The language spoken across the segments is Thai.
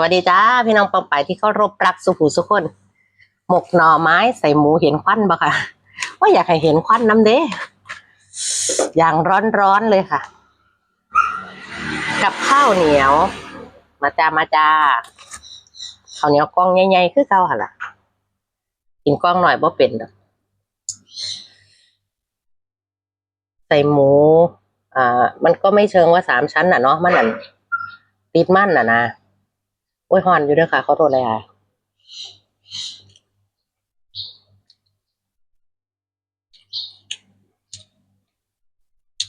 วัสดีจ้าพี่น้องปองไปายที่เคารพรักสุขูสุคน หมกหน่อไม้ใส่หมูเห็นควันบ่ค่ะว่าอยากให้เห็นควันน้ำเด้อย่างร้อนๆเลยค่ะ กับข้าวเหนียว มาจ้ามาจ้าข้าวเหนียวกล้องใหญ่ๆคือเก่าหั่นล่ะกินกล้องหน่อยบ่เป็นดอกใส่หมู อ่า มันก็ไม่เชิงว่าสามชั้นน่ะเนาะมันนั่นติดมันน่ะนะ โอ้ยฮอนอยู่ด้วยค่ะ เขอโทษเลยค่ะ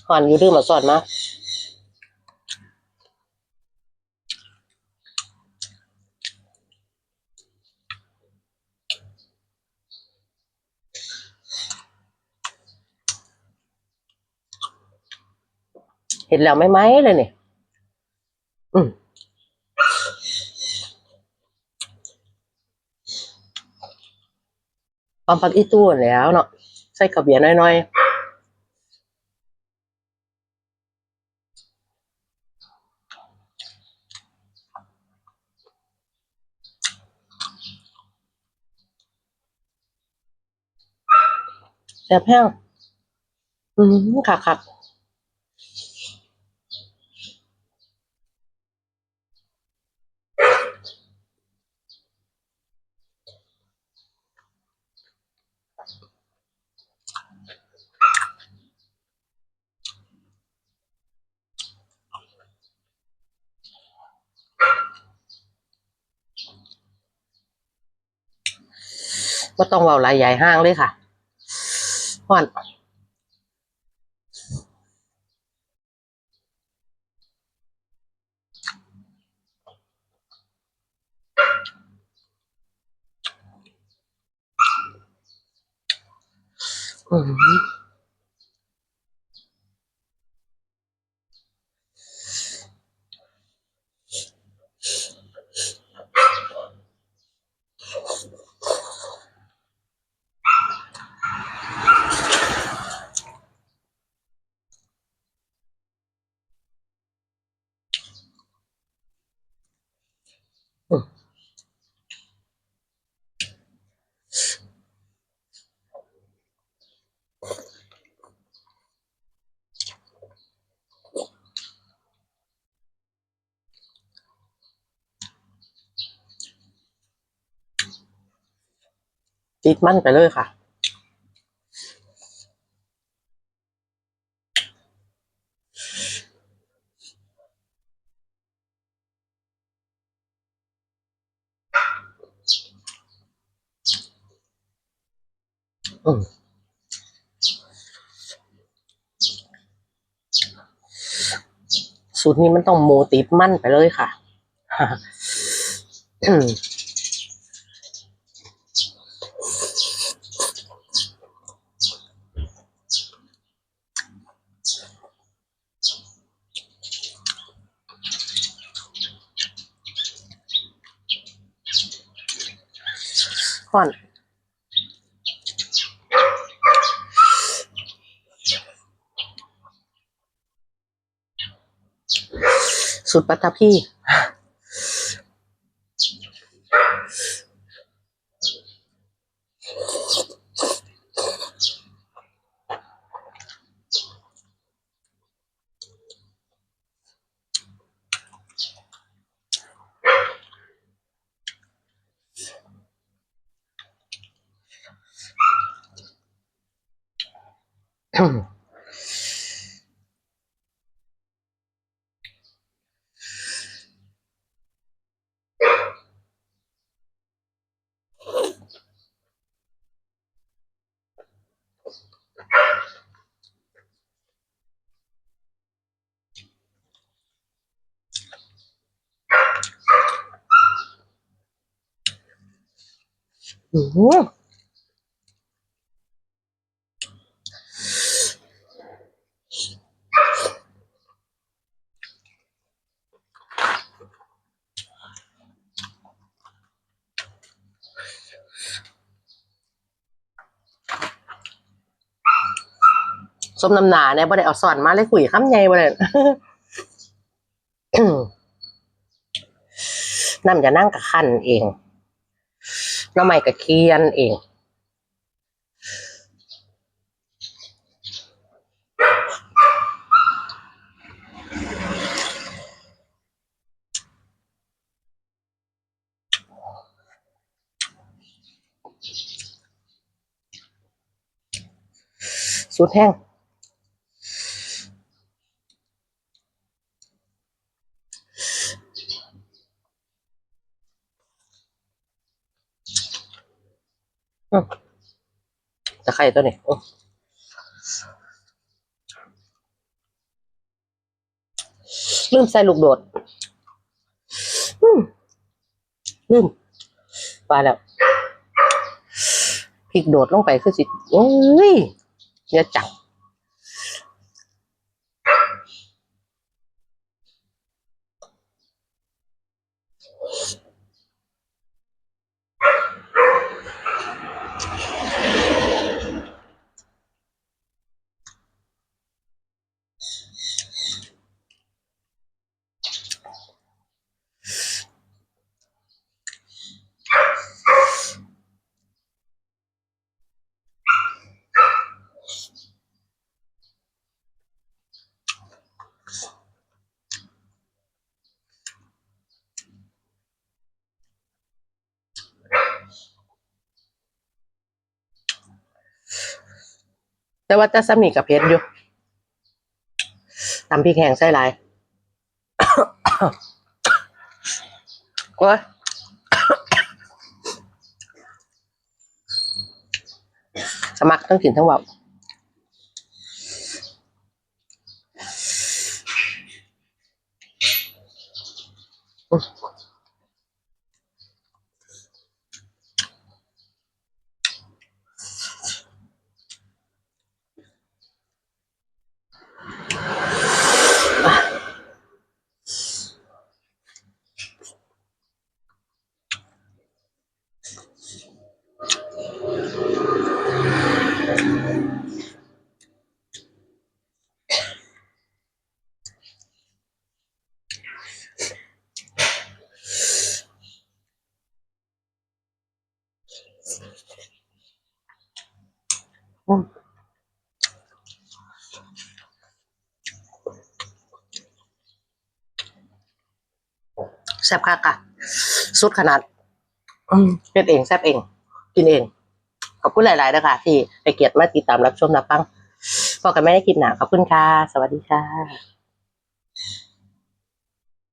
ฮอนอยู่ดื้อมาสอนมาเห็นแล้วไหม่ไหมเลยนี่อืม ปอมปักอีตู้แล้วเนาะใส่กระเบียน้อยๆแซ่บแห้งอืมคักคัก ก็ต้องเว้าหลายใหญ่ห้างเลยค่ะฮอนอืม ติดมั่นไปเลยค่ะ อืมสูตรนี้มันต้องโมติดมั่นไปเลยค่ะ ก่อนสุดปัตตพี่ ม สมน้ำหนาเนี่ยบ่ได้เอาสอนมาเลยคุยคำใหญ่บ่ได้น้ำจะนั่งกับขั้นเองน้ำใหม่กับเคียนเองสูตรแห้ง ตะไครตัวนี้อืมลืมใส่ลูกโดดลืมปลาแล้วพริกโดดลงไปคือสิโอ้ยเยอะจัง แต่ว่าจะสำนีกับเพชรอยู่ตำพริกแห้งใส่หลายโอ้ยสมัครทั้งถิ่นทั้งเบาอืม แซ่บคักอะสุดขนาดอืมเป็นเองแซ่บเอง กินเอง ขอบคุณหลาย ๆ นะคะที่ไปเกียรติมาติดตามรับชมรับฟังพอกันไม่ได้กินหนาขอบคุณค่ะ สวัสดีค่ะ